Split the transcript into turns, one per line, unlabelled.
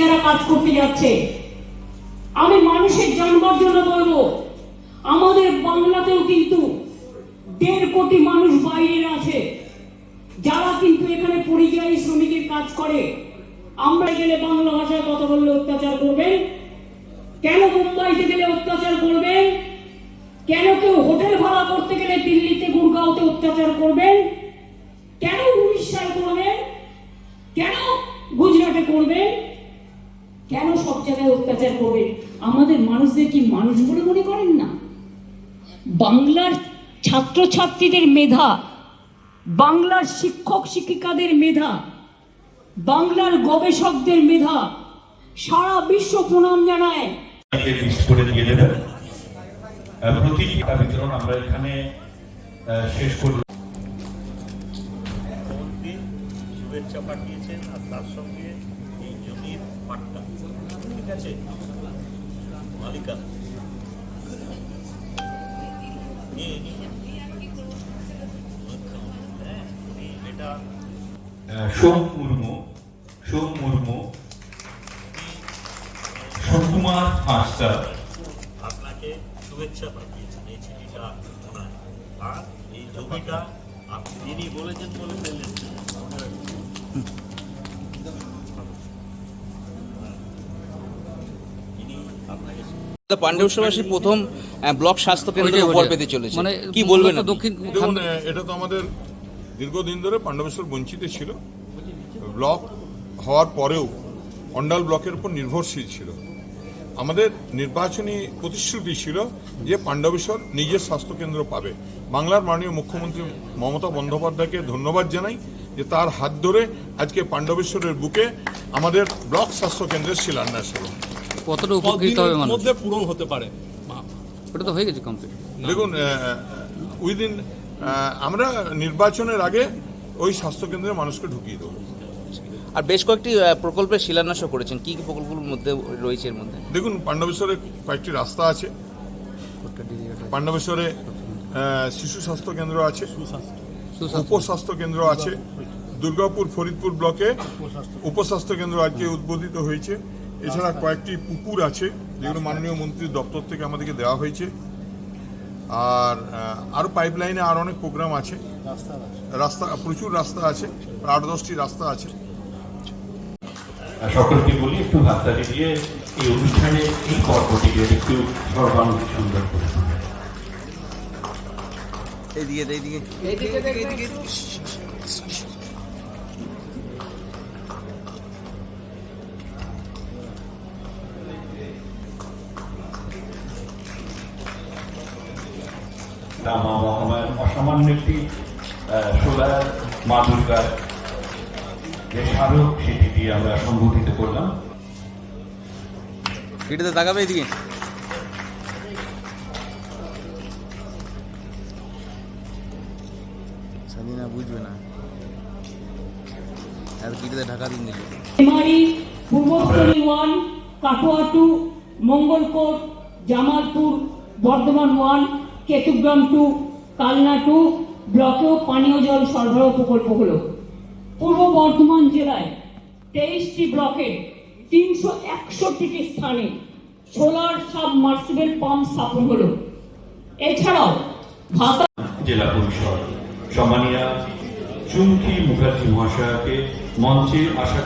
যারা কাজ করতে যাচ্ছে, আমি মানুষের জানবার জন্য বলব, আমাদের বাংলাতেও কিন্তু দেড় কোটি মানুষ বাইরে আছে। যারা কিন্তু এখানে পরিযায়ী শ্রমিকের কাজ করে, আমরা গেলে বাংলা ভাষায় দিল্লিতে অত্যাচার করবেন? কেন উড়িষ্যায় করবেন? কেন গুজরাটে করবেন? কেন সব জায়গায় অত্যাচার করবে আমাদের মানুষদের কি মানুষ বলে মনে করেন না? বাংলার ছাত্রছাত্রীদের মেধা, বাংলার শিক্ষক শিক্ষিকাদের মেধা, বাংলার গবেষকদের মেধা, সারা বিশ্ব প্রণাম জানায়।
করে বিতরণ আমরা এখানে শেষ
মন্ত্রী শুভেচ্ছা পাঠিয়েছেন আর তার সঙ্গে এই জমির পাট্টা। ঠিক আছে? মালিকা।
সোম মুর্মু সোম মুর্মু সুকুমার হাঁসদা।
আপনাকে শুভেচ্ছা পাঠিয়েছেন। এই চিঠিটা আর এই জমিটা আপনি তিনি বলেছেন বলে ফেললেন।
পাণ্ডবসবাসী প্রথম আহ, ব্লক স্বাস্থ্য কেন্দ্রের উপর পেতে চলেছে।
মানে
কি বলবেন
দক্ষিণ
এটা তো আমাদের দীর্ঘদিন ধরে পাণ্ডবেশ্বর বঞ্চিত ছিল। ব্লক হওয়ার পরেও অন্ডাল ব্লকের উপর নির্ভরশীল ছিল। আমাদের নির্বাচনী প্রতিশ্রুতি ছিল যে পাণ্ডবেশ্বর নিজের স্বাস্থ্যকেন্দ্র পাবে। বাংলার মাননীয় মুখ্যমন্ত্রী মমতা বন্দ্যোপাধ্যায়কে ধন্যবাদ জানাই যে তার হাত ধরে আজকে পাণ্ডবেশ্বরের বুকে আমাদের ব্লক স্বাস্থ্যকেন্দ্রের শিলান্যাস হলো।
কতটা উপকৃত হবে
মধ্যে পূরণ হতে পারে?
ওটা তো হয়ে গেছে কমপ্লিট
দেখুন উইদিন আমরা নির্বাচনের আগে ওই স্বাস্থ্যকেন্দ্রে মানুষকে ঢুকিয়ে দেবো।
আর বেশ কয়েকটি প্রকল্পের শিলান্যাসও করেছেন। কি কী প্রকল্পগুলোর মধ্যে রয়েছে এর মধ্যে?
দেখুন পাণ্ডবেশ্বরে কয়েকটি রাস্তা আছে। পাণ্ডবেশ্বরে শিশু স্বাস্থ্য কেন্দ্র আছে উপস্বাস্থ্য কেন্দ্র আছে দুর্গাপুর ফরিদপুর ব্লকে উপস্বাস্থ্য। কেন্দ্র আজকে উদ্বোধিত হয়েছে। এছাড়া কয়েকটি পুকুর আছে যেগুলো মাননীয় মন্ত্রীর দপ্তর থেকে আমাদেরকে দেওয়া হয়েছে। আর আরও পাইপলাইনে আর অনেক প্রোগ্রাম আছে। রাস্তা প্রচুর রাস্তা আছে আট দশটি রাস্তা আছে।
সকলকে বলি একটু হাততালি দিয়ে এই অনুষ্ঠানে এই পর্বটিকে একটু সর্বাঙ্গ সুন্দর করে।
এইদিকে এইদিকে
রামা মহামায়ের অসামান্য একটি সোলার মা দুর্গার যে স্মারক সেটি দিয়ে আমরা সংগঠিত করলাম।
তাকাবে এইদিকে সাদিনা বুঝবে না। আর ভিডিওতে ঢাকা দিন দিল।
Memari Purbasthali one Katwa two Mangalkot Jamalpur Bardhaman one Ketugram two Kalna two ব্লকেও পানীয় জল সরবরাহ প্রকল্প হলো। পূর্ব বর্ধমান জেলায় তেইশটি ব্লকে তিনশো একষট্টিটি স্থানে সোলার সাব মার্সিবেল পাম্প স্থাপন হলো। এছাড়াও ভাতা
জেলা পরিষদ। সম্মানীয়, চুমকি মুখার্জি মহাশয়কে মঞ্চে আসা